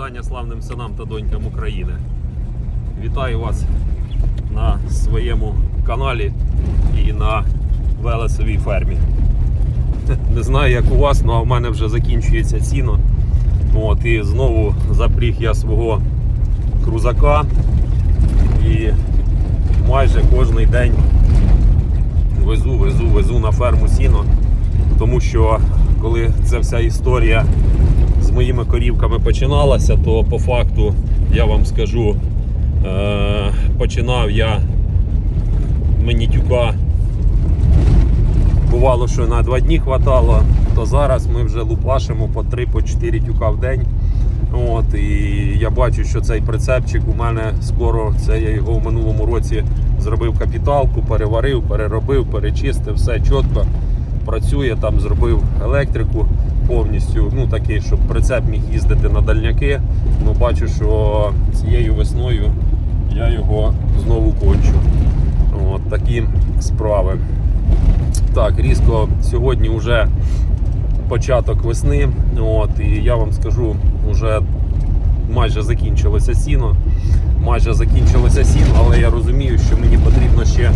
Вітання славним синам та донькам України. Вітаю вас на своєму каналі і на Велесовій фермі. Не знаю, як у вас, але в мене вже закінчується ціно. От, і знову запріг я свого крузака. І майже кожен день везу, везу, везу на ферму сіно. Тому що коли ця вся історія з моїми корівками починалася, то по факту я вам скажу, е- починав я мені тюка. Бувало, що на два дні хватало, то зараз ми вже лупашимо по 3-4 тюка в день. От, і я бачу, що цей прицепчик у мене скоро, це я його в минулому році зробив капіталку, переварив, переробив, перечистив, все чітко працює, там зробив електрику повністю, ну такий, щоб прицеп міг їздити на дальняки. Ну бачу, що цією весною я його знову кончу. От такі справи. Так, різко сьогодні вже початок весни. От, і я вам скажу, вже майже закінчилося сіно. Майже закінчилося сіно, але я розумію, що мені потрібно ще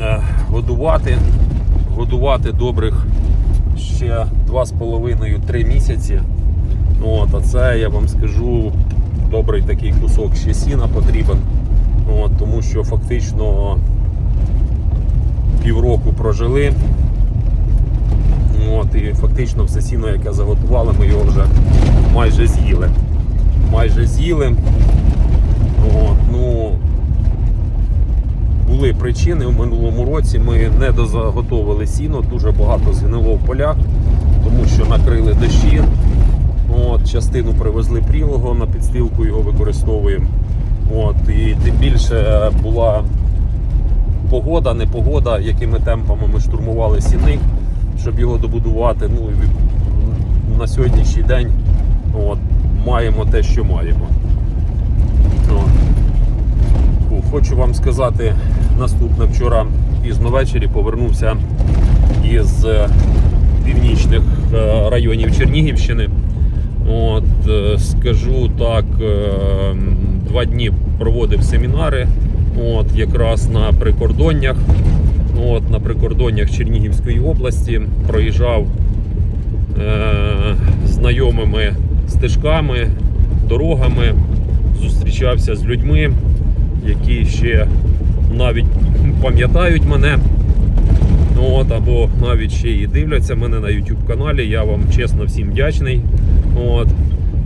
е, годувати. Годувати добрих ще 2,5-3 місяці. От, а це я вам скажу добрий такий кусок ще сіна потрібен. От, тому що фактично півроку прожили. От, і фактично все сіно, яке заготували, ми його вже майже з'їли. Майже з'їли. От, ну, були причини в минулому році. Ми не дозаготовили сіно, дуже багато згнило в полях, тому що накрили дощі. От, частину привезли прілого на підстилку, його використовуємо. От, і тим більше була погода, непогода, якими темпами ми штурмували сіник, щоб його добудувати. Ну, на сьогоднішній день от, маємо те, що маємо. От. Хочу вам сказати, наступне вчора пізно ввечері повернувся із е, північних е, районів Чернігівщини. От, е, скажу так, два дні проводив семінари от, якраз на прикордоннях. От, на прикордоннях Чернігівської області проїжджав е, знайомими стежками, дорогами, зустрічався з людьми, які ще навіть пам'ятають мене. От, або навіть ще і дивляться мене на YouTube каналі. Я вам чесно всім вдячний. От.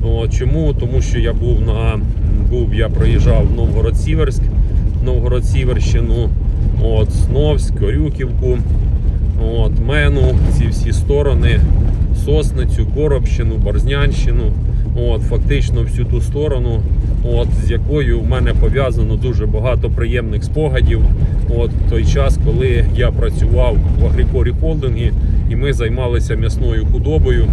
От, чому? Тому що я був на був, я проїжджав Новгород-Сіверськ, Новгород-Сіверщину, от, Сновськ, Орюківку, от, Мену, ці всі сторони, Сосницю, Коробщину, Борзнянщину. От, фактично всю ту сторону, от, з якою в мене пов'язано дуже багато приємних спогадів. От той час, коли я працював в Агрікорі Холдингі і ми займалися м'ясною худобою.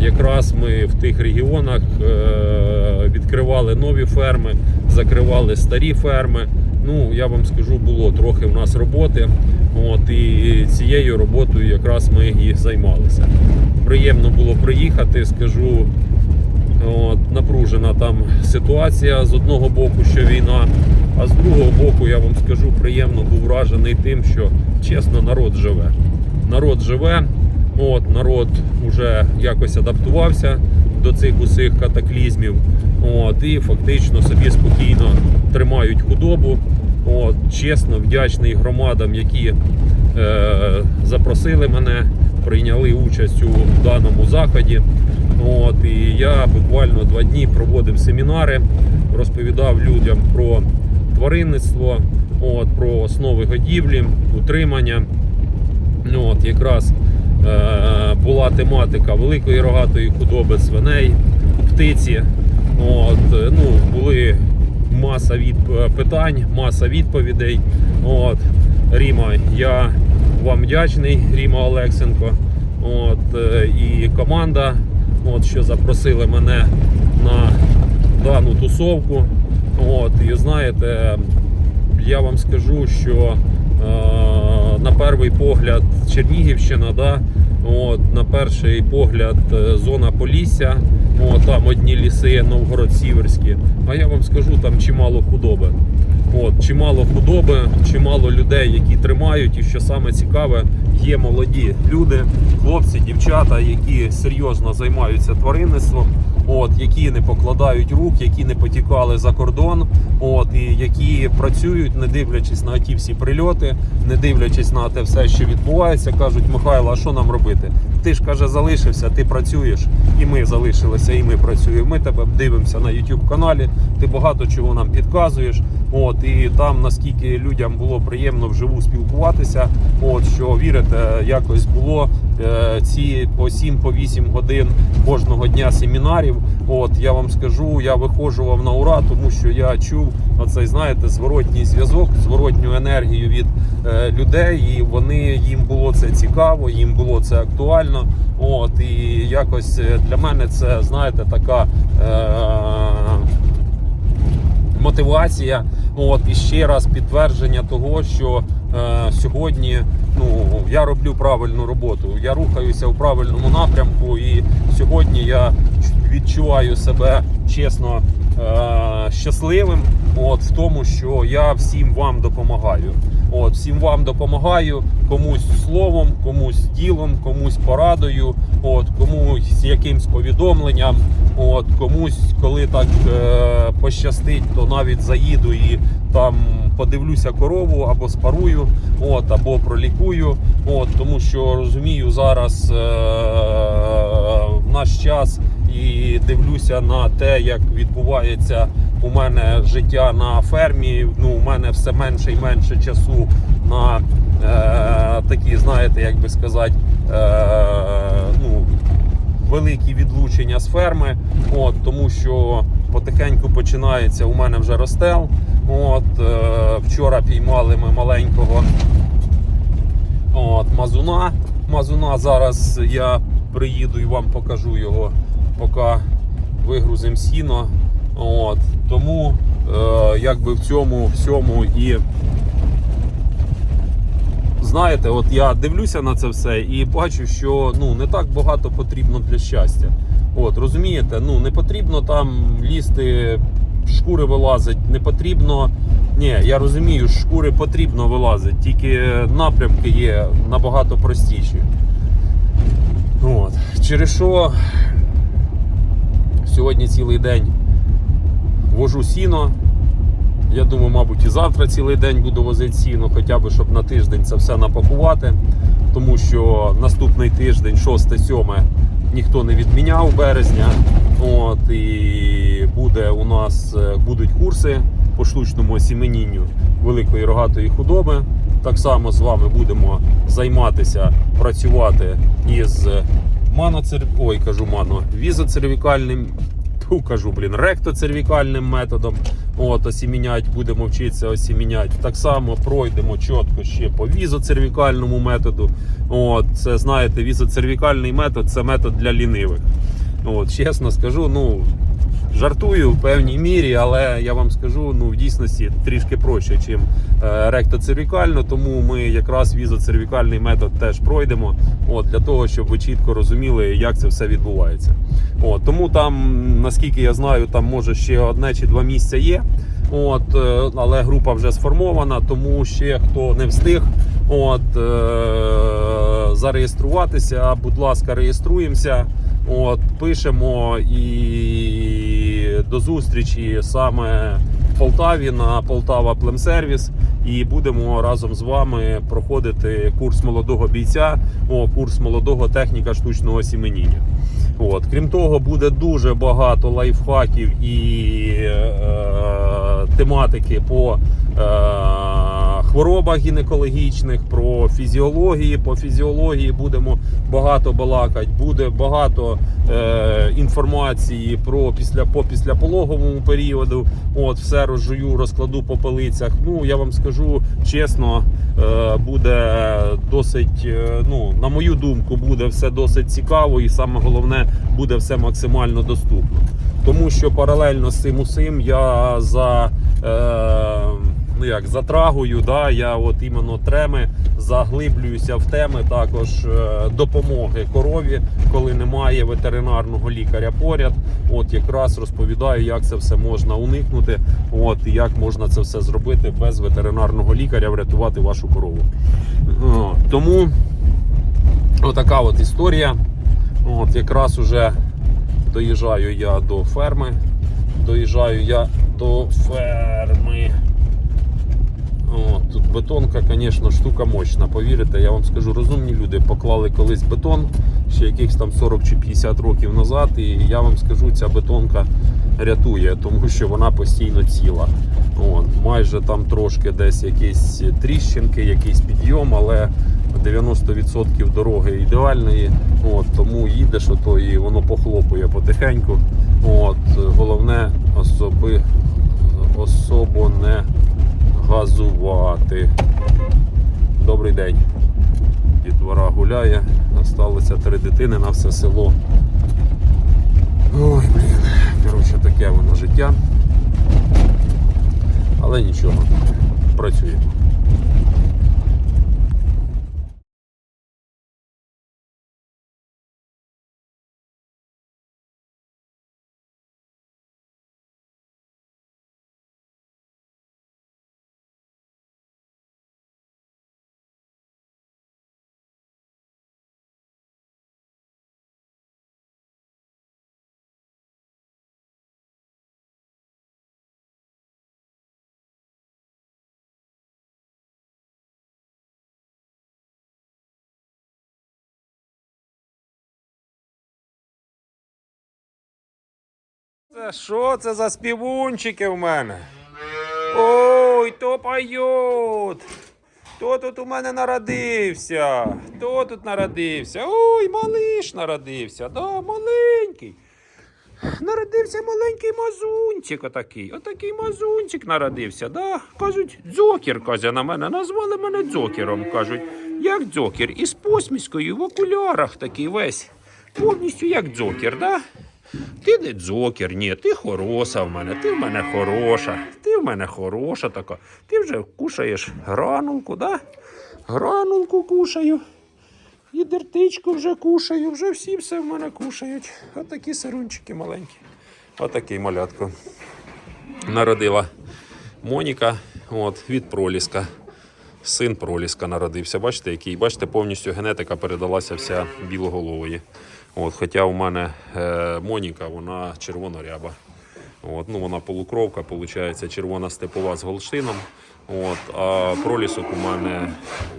Якраз ми в тих регіонах е- відкривали нові ферми, закривали старі ферми. Ну, я вам скажу, було трохи в нас роботи. От, і цією роботою якраз ми і займалися. Приємно було приїхати, скажу. От, напружена там ситуація з одного боку, що війна, а з другого боку, я вам скажу, приємно був вражений тим, що чесно, народ живе. Народ живе, от, народ вже якось адаптувався до цих усіх катаклізмів. От, і фактично собі спокійно тримають худобу. От, чесно, вдячний громадам, які е, запросили мене, прийняли участь у даному заході. От, і я буквально два дні проводив семінари, розповідав людям про тваринництво, от, про основи годівлі, утримання. Ну, от, якраз е, була тематика великої рогатої худоби, свиней, птиці. От, ну, були маса від, е, питань, маса відповідей. От, Ріма, я вам вдячний, Ріма Олексенко. От, е, і команда, от, що запросили мене на дану тусовку. От, і знаєте, я вам скажу, що е, на перший погляд Чернігівщина, да, от, на перший погляд е, зона Полісся, О, там одні ліси, Новгород-Сіверські. А я вам скажу, там чимало худоби. От, чимало худоби, чимало людей, які тримають, і що саме цікаве, є молоді люди, хлопці, дівчата, які серйозно займаються тваринництвом, от, які не покладають рук, які не потікали за кордон, от, і які працюють, не дивлячись на ті всі прильоти, не дивлячись на те все, що відбувається, кажуть, Михайло, а що нам робити? Ти ж каже, залишився, ти працюєш, і ми залишилися, і ми працюємо. Ми тебе дивимося на YouTube каналі. Ти багато чого нам підказуєш. От і там наскільки людям було приємно вживу спілкуватися. От що вірите, якось було е, ці по 7 по 8 годин кожного дня семінарів. От я вам скажу, я виходжував на ура, тому що я чув оцей, знаєте, зворотній зв'язок, зворотню енергію від е, людей, і вони їм було це цікаво, їм було це актуально. От і якось е, для мене це знаєте така. Е, мотивація. От і ще раз підтвердження того, що е, сьогодні ну я роблю правильну роботу. Я рухаюся у правильному напрямку, і сьогодні я відчуваю себе чесно е, щасливим. От в тому, що я всім вам допомагаю. От всім вам допомагаю, комусь словом, комусь ділом, комусь порадою, от комусь якимсь повідомленням. От комусь, коли так е, пощастить, то навіть заїду і там подивлюся корову або спарую, от або пролікую. От тому що розумію зараз е, в наш час і дивлюся на те, як відбувається у мене життя на фермі. Ну, у мене все менше і менше часу на е, такі, знаєте, як би сказати, е, ну, великі відлучення з ферми. От, тому що потихеньку починається у мене вже ростел. От, е, вчора піймали ми маленького от, мазуна. Мазуна зараз я приїду і вам покажу його, поки вигрузимо сіно. От, тому е, якби в цьому всьому і знаєте, от я дивлюся на це все і бачу, що ну не так багато потрібно для щастя. От розумієте, ну не потрібно там лізти, шкури вилазить, не потрібно. Ні, я розумію, шкури потрібно вилазити, тільки напрямки є набагато простіші. От. Через що сьогодні цілий день вожу сіно. Я думаю, мабуть, і завтра цілий день буду возити сіно, хоча б щоб на тиждень це все напакувати. Тому що наступний тиждень, 6-7, ніхто не відміняв березня. От, і буде у нас е, будуть курси по штучному осіменінню великої рогатої худоби. Так само з вами будемо займатися, працювати із маноцер... Ой, кажу мано, візоцервікальним ту кажу, блін, ректоцервікальним методом. От, осімінять, будемо вчитися осімінять. Так само пройдемо чітко ще по візоцервікальному методу. От, це знаєте, візоцервікальний метод це метод для лінивих. От, чесно скажу, ну. Жартую в певній мірі, але я вам скажу, ну в дійсності трішки проще, ніж е, ректоцервікально, тому ми якраз візоцервікальний метод теж пройдемо, от, для того, щоб ви чітко розуміли, як це все відбувається. От, тому там, наскільки я знаю, там може ще одне чи два місця є. От, е, але група вже сформована, тому ще хто не встиг от, е, зареєструватися, будь ласка, реєструємося. От, пишемо і до зустрічі саме в Полтаві на Полтава Племсервіс. І будемо разом з вами проходити курс молодого бійця, о, курс молодого техніка штучного сіменіння. От. Крім того, буде дуже багато лайфхаків і е, тематики по е, хворобах гінекологічних, про фізіології. По фізіології будемо багато балакати, буде багато е, інформації про після по післяпологовому періоду. От все розжую, розкладу по полицях. Ну я вам скажу чесно, е, буде досить, е, ну на мою думку, буде все досить цікаво, і саме головне буде все максимально доступно. Тому що паралельно з цим усім я за е, ну як, затрагую, да, я от іменно треми заглиблююся в теми також е, допомоги корові, коли немає ветеринарного лікаря поряд. От якраз розповідаю, як це все можна уникнути, от і як можна це все зробити без ветеринарного лікаря, врятувати вашу корову. О, тому отака от історія. От якраз уже доїжджаю я до ферми. Доїжджаю я до ферми. О, тут бетонка, звісно, штука мощна. Повірите, я вам скажу, розумні люди поклали колись бетон ще якихось там 40 чи 50 років назад. І я вам скажу, ця бетонка рятує, тому що вона постійно ціла. От, майже там трошки десь якісь тріщинки, якийсь підйом, але 90% дороги ідеальної. От, тому їдеш ото і воно похлопує потихеньку. От, головне особи, особо не газувати. Добрий день. Дітвора гуляє, осталося три дитини на все село. Ой, блін. Коротше, таке воно життя. Але нічого, працюємо. Це що це за співунчики в мене? Ой, то поють. Хто тут у мене народився? Хто тут народився? Ой, малиш народився, да, маленький. Народився маленький мазунчик отакий. Отакий мазунчик народився, да? Кажуть, дзокер, каже на мене. Назвали мене дзокером. Кажуть, як дзокер. Із посмішкою в окулярах такий весь. Повністю як дзокер, да? Ти не дзокер, ні, ти хороша в мене, ти в мене хороша, ти в мене хороша така. Ти вже кушаєш гранулку, да? Гранулку кушаю. І дертичку вже кушаю, вже всі все в мене кушають. Отакі сирунчики маленькі. Отакий малятко. Народила Моніка от, від проліска. Син проліска народився. Бачите, який? Бачите, повністю генетика передалася вся білоголової. От, хоча у мене е, Моніка, вона червоноряба. От, ну, вона полукровка, виходить, червона степова з голштином. От, а пролісок у мене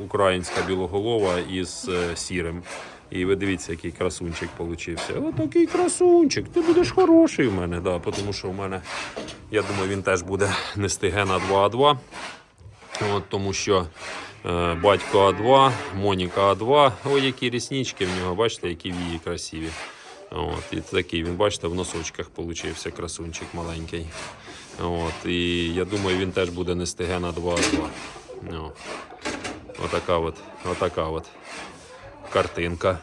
українська білоголова із е, сірим. І ви дивіться, який красунчик получився. Ось такий красунчик. Ти будеш хороший в мене, да, тому що в мене, я думаю, він теж буде нести гена 2А2. От, тому що батько А2, Моніка А2. Ой, які ріснички в нього, бачите, які вії красиві. От, і такий він, бачите, в носочках получився красунчик маленький. От, і я думаю, він теж буде нести гена 2А2. Ну, отака от, отака от картинка.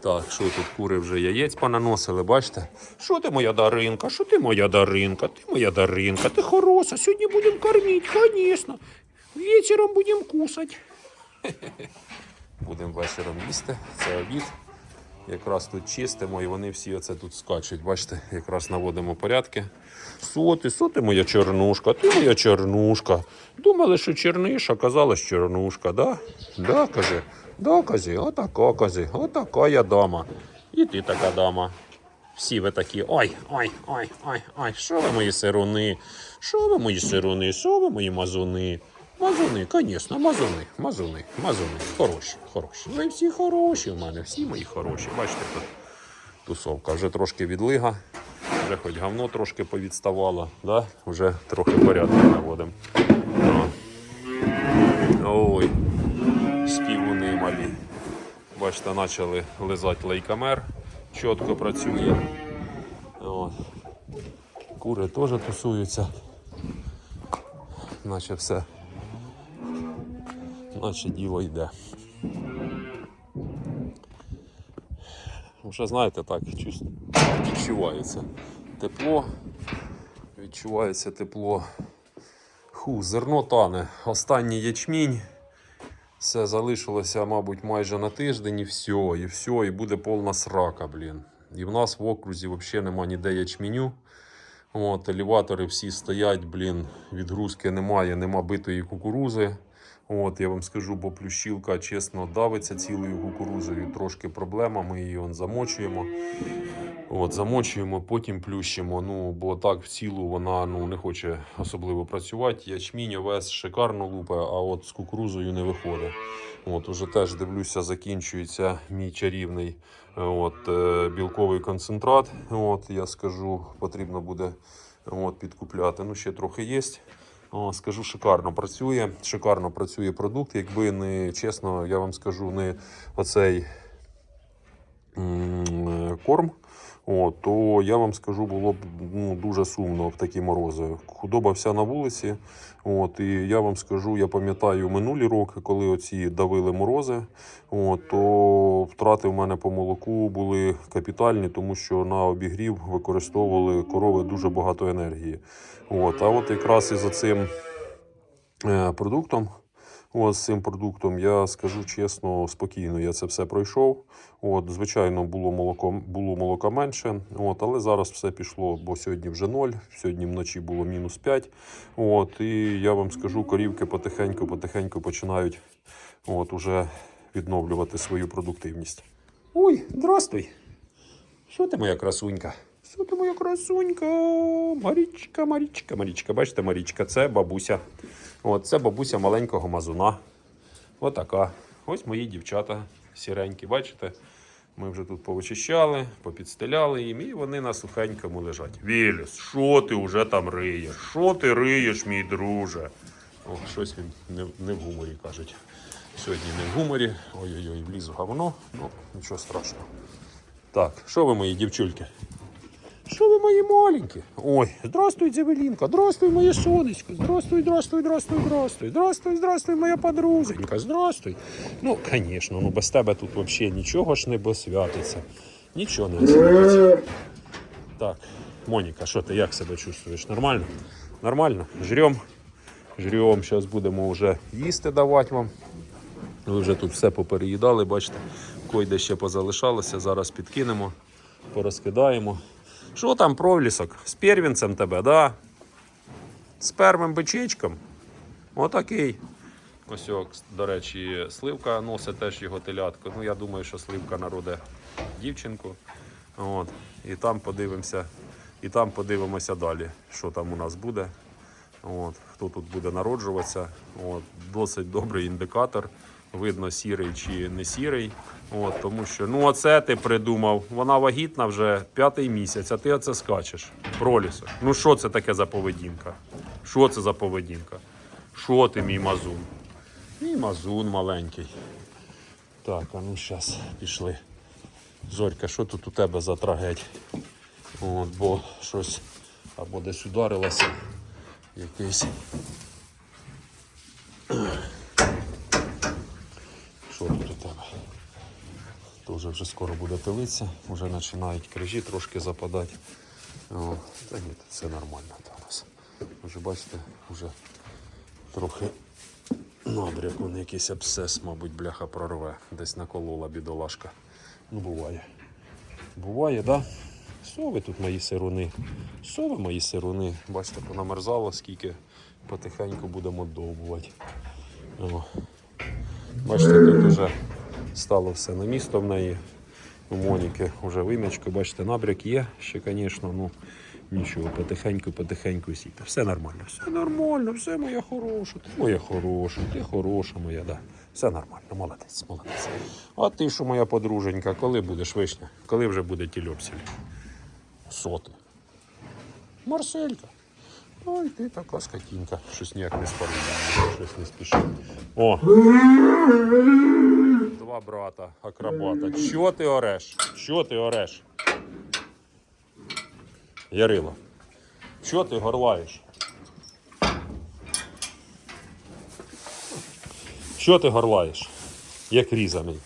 Так, що тут кури вже яєць понаносили, бачите? Що ти моя даринка? Що ти моя даринка? Ти моя даринка, ти хороша. Сьогодні будемо кормити, звісно. Вечором будемо кусати. Будемо вечором їсти. Це обід. Якраз тут чистимо і вони всі оце тут скачуть. Бачите, якраз наводимо порядки. Соти, соти моя чорнушка, ти моя чорнушка. Думали, що черниша, казала, що чорнушка, да? Да, каже. Да, казі, отака казі, отака я дама. І ти така дама. Всі ви такі, ой, ой, ой, ой, ой, що ви мої сируни? Що ви мої сируни? Що ви мої мазуни? Мазуни, звісно, мазуни, мазуни, мазуни. Хороші, хороші. Ви всі хороші в мене, всі мої хороші. Бачите, тут тусовка вже трошки відлига, вже хоч говно трошки повідставало, да? вже трохи порядку наводимо. Ой, співуни малі. Бачите, почали лизати лейкамер, чітко працює. От. Кури теж тусуються. Наче все. Наче діло йде. Вже знаєте, так відчувається тепло, відчувається тепло Ху, зерно тане. Останній ячмінь. Все залишилося, мабуть, майже на тиждень і все, і все, і буде повна срака, блін. І в нас в окрузі взагалі нема ніде ячменю. От, елеватори всі стоять, блін, відгрузки немає, нема битої кукурузи. От, я вам скажу, бо плющілка чесно давиться цілою кукурузою. Трошки проблема. Ми її он, замочуємо. От, замочуємо, потім плющимо. Ну, бо так в цілу вона ну, не хоче особливо працювати. Ячмінь овес шикарно лупе, а от з кукурузою не виходить. От, уже теж дивлюся, закінчується мій чарівний от, е, білковий концентрат. От, я скажу, потрібно буде от, підкупляти. Ну, ще трохи є. Скажу, шикарно працює. Шикарно працює продукт. Якби не чесно, я вам скажу, не оцей корм. О, то я вам скажу, було б ну, дуже сумно в такі морози. Худоба вся на вулиці. От, і я вам скажу, я пам'ятаю минулі роки, коли оці давили морози, от, то втрати в мене по молоку були капітальні, тому що на обігрів використовували корови дуже багато енергії. От, а от якраз із цим е, продуктом. З цим продуктом я скажу чесно, спокійно я це все пройшов. От, звичайно, було молоко, було молока менше, от, але зараз все пішло, бо сьогодні вже 0, сьогодні вночі було мінус 5. От, і я вам скажу, корівки потихеньку, потихеньку починають от, уже відновлювати свою продуктивність. Ой, здрастуй! Що ти моя красунька? Що ти моя красунька? Марічка, Марічка, Марічка. Бачите, Марічка, це бабуся. От, це бабуся маленького мазуна. Отака. Ось мої дівчата сіренькі. Бачите? Ми вже тут повичищали, попідстеляли їм, і вони на сухенькому лежать. Віліс, що ти вже там риєш? Що ти риєш, мій друже? О, щось він не, не в гуморі кажуть. Сьогодні не в гуморі. Ой-ой-ой, вліз в говно. Ну, нічого страшного. Так, що ви, мої дівчульки? Що ви мої маленькі? Ой, здравствуй, Дзевелінка, здравствуй, моє сонечко, здравствуй, здравствуй, здравствуй, здравствуй, здравствуй, здравствуй, моя подрузенька, здравствуй. Ну, звісно, ну без тебе тут взагалі нічого ж не посвятиться. Нічого не освятиться. Так, Моніка, що ти як себе чувствуєш? Нормально? Нормально? Жрем. Жрем, зараз будемо вже їсти давати вам. Ви вже тут все попереїдали, бачите, койде ще позалишалося, зараз підкинемо, порозкидаємо. Що там, пролісок? З первінцем тебе, да? З первим бичечком? Отакий. Ось, до речі, сливка носить теж його телятку. Ну, я думаю, що сливка народе дівчинку. От. І там подивимося, і там подивимося далі, що там у нас буде. От. Хто тут буде народжуватися. От. Досить добрий індикатор. Видно, сірий чи не сірий. От, тому що, ну оце ти придумав. Вона вагітна вже п'ятий місяць, а ти оце скачеш. Пролісок. Ну що це таке за поведінка? Що це за поведінка? Що ти, мій мазун? Мій мазун маленький. Так, а ну зараз пішли. Зорька, що тут у тебе за трагедь? От, бо щось або десь ударилося якийсь. Що тут у тебе? Тоже вже скоро буде пилитися, вже починають крижі трошки западати. О, та ні, все нормально там. Вже бачите, вже трохи набряк, вон якийсь абсцес, мабуть, бляха прорве. Десь наколола бідолашка. Ну, буває. Буває, да? Сови тут мої сируни. Сови мої сируни. Бачите, понамерзало, скільки потихеньку будемо довбувати. Бачите, тут вже стало все на місто в неї. У Моніки вже вим'ячко, бачите, набряк є ще, звісно, ну нічого, потихеньку, потихеньку сіти. Все нормально, все нормально, все моя хороша, ти моя хороша, ти хороша моя, да. Все нормально, молодець, молодець. А ти що, моя подруженька, коли будеш вишня? Коли вже буде тільопсіль? Соти. Марселька. Ой, ти така скотінка. Щось ніяк не спорить. Щось не спішить. О! Два брата, акробата. Що ти ореш? Що ти ореш? Ярило. Що ти горлаєш? Що ти горлаєш? Як різаний.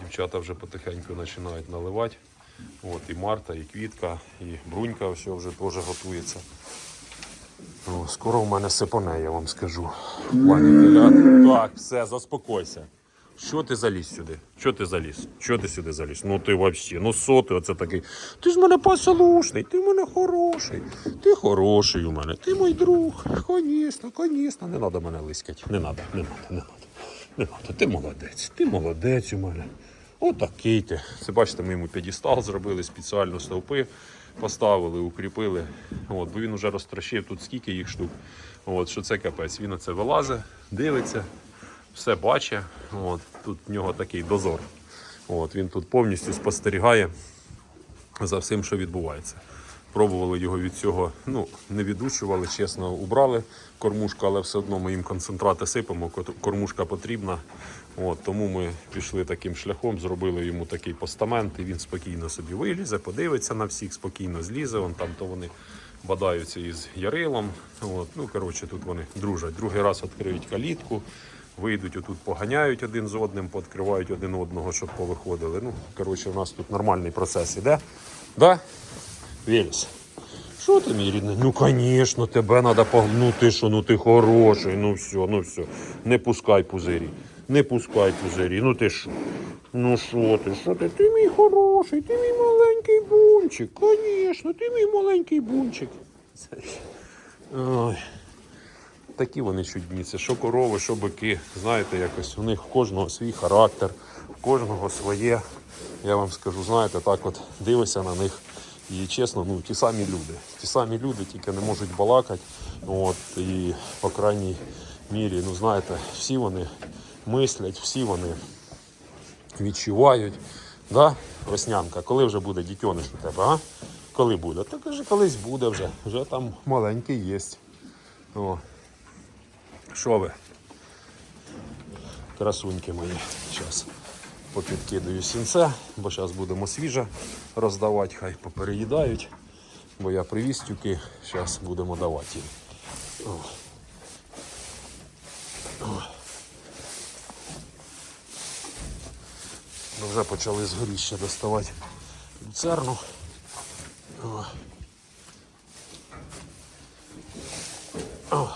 дівчата вже потихеньку починають наливати. От, і Марта, і Квітка, і Брунька все вже теж готується. О, скоро в мене сипоне, я вам скажу. Телят. Так, все, заспокойся. Що ти заліз сюди? Що ти заліз? Що ти сюди заліз? Ну ти взагалі, ну ти оце такий? Ти ж мене послушний, ти в мене хороший. Ти хороший у мене, ти мій друг. Звісно, звісно. Не треба мене лискати. Не треба, не треба, не треба. Не треба. Ти молодець, ти молодець у мене. Отакий ти. Це бачите, ми йому підістал зробили спеціально стовпи, поставили, укріпили. От, бо він вже розтрощив тут скільки їх штук. От, що це капець. Він оце вилазить, дивиться, все бачить. От, тут в нього такий дозор. От, він тут повністю спостерігає за всім, що відбувається. Пробували його від цього, ну, не відучували, чесно, убрали кормушку, але все одно ми їм концентрати сипемо, кормушка потрібна. От, тому ми пішли таким шляхом, зробили йому такий постамент, і він спокійно собі вилізе, подивиться на всіх, спокійно злізе. Вон там то вони бадаються із Ярилом. От, ну, коротше, тут вони дружать. Другий раз відкриють калітку, вийдуть, отут поганяють один з одним, пооткривають один одного, щоб повиходили. Ну, коротше, у нас тут нормальний процес іде. Да? Велес. Що ти, мій рідний? Ну, звісно, тебе треба погнути, що ну ти хороший, ну все, ну все. Не пускай пузирі. Не пускай пузирі. Ну ти що? Ну що ти, що ти? Ти мій хороший, ти мій маленький бунчик. Звісно, ти мій маленький бунчик. Ой. Такі вони чудні. Це що корови, що бики. Знаєте, якось у них у кожного свій характер, у кожного своє. Я вам скажу, знаєте, так от дивишся на них. І чесно, ну ті самі люди. Ті самі люди тільки не можуть балакати. От, і по крайній мірі, ну знаєте, всі вони мислять, всі вони відчувають. Да? Веснянка, коли вже буде дітьониш у тебе, а? Коли буде? Та каже, колись буде вже. Вже там маленький є. О. Що ви? Красуньки мої. Зараз попідкидаю сінце, бо зараз будемо свіже роздавати, хай попереїдають. Бо я привіз тюки, зараз будемо давати їм. О. О. Ну, Вже почали з горіща доставати люцерну. О.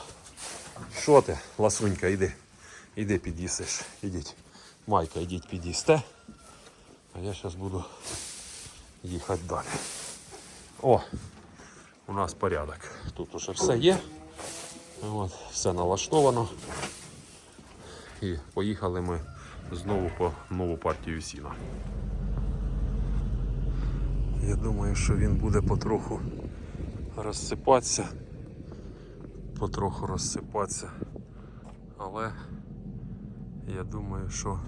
Що ти, ласунька, йди. Іди під'їсиш. Ідіть. Майка, йдіть під'їсте. А я зараз буду їхати далі. О, у нас порядок. Тут уже все є. От, все налаштовано. І поїхали ми знову по нову партію сіна. Я думаю, що він буде потроху розсипатися. Потроху розсипатися. Але я думаю, що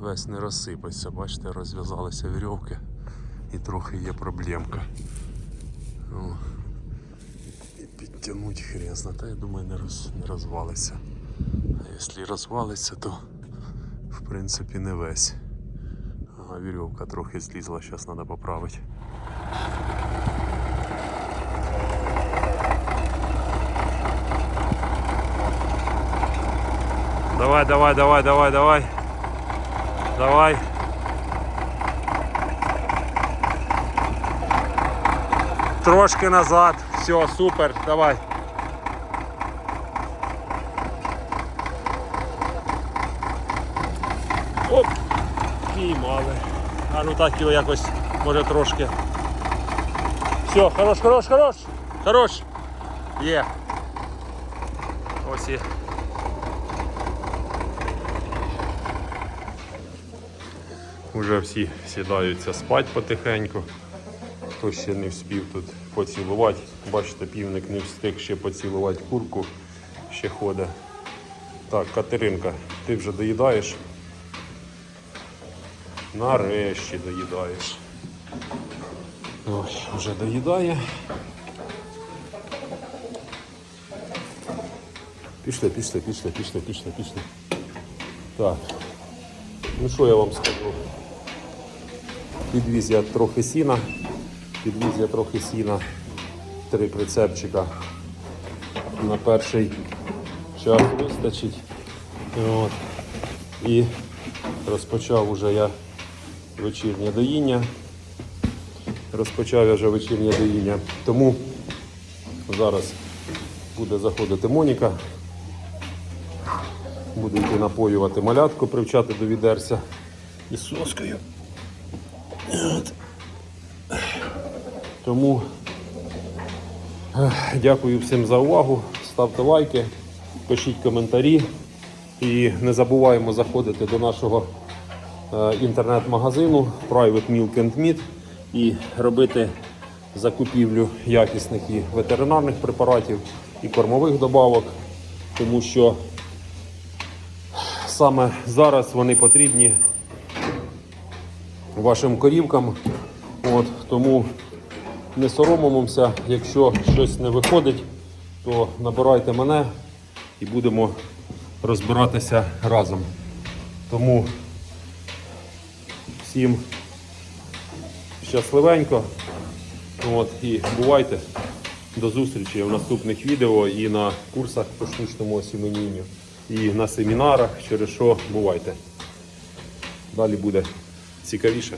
весь не розсипеться. Бачите, розв'язалися вірьовки і трохи є проблемка. О. І підтягнуть хрен. Та я думаю не, роз, не розвалиться. А якщо розвалиться, то в принципі не весь. Ага, вірьовка трохи злізла, зараз треба поправити. Давай, давай, давай, давай, давай. Давай. Трошки назад. Все, супер, давай. Піймали. А ну так його якось, може трошки. Все, хорош, хорош, хорош. Хорош. Є. Ось і. Уже всі сідаються спать потихеньку. Хто ще не вспів тут поцілувати. Бачите, півник не встиг ще поцілувати курку, ще ходить. Так, Катеринка, ти вже доїдаєш? Нарешті доїдаєш. Ой, вже доїдає. Пішли, пішли, пішли, пішли, пішли, пішли. Так. Ну що я вам скажу? Підвіз я трохи сіна, підвіз я трохи сіна, три прицепчика. На перший час вистачить. От. І Розпочав уже я вечірнє доїння. Розпочав я вже вечірнє доїння. Тому зараз буде заходити Моніка. Буду йти напоювати малятку, привчати до відерця із соскою. Тому дякую всім за увагу. Ставте лайки, пишіть коментарі і не забуваємо заходити до нашого інтернет-магазину Private Milk and Meat і робити закупівлю якісних і ветеринарних препаратів і кормових добавок, тому що саме зараз вони потрібні вашим корівкам. От, тому не соромимося, якщо щось не виходить, то набирайте мене і будемо розбиратися разом. Тому всім щасливенько. От, і бувайте. До зустрічі в наступних відео і на курсах по штучному осіменінню, і на семінарах, через що бувайте. Далі буде цікавіше.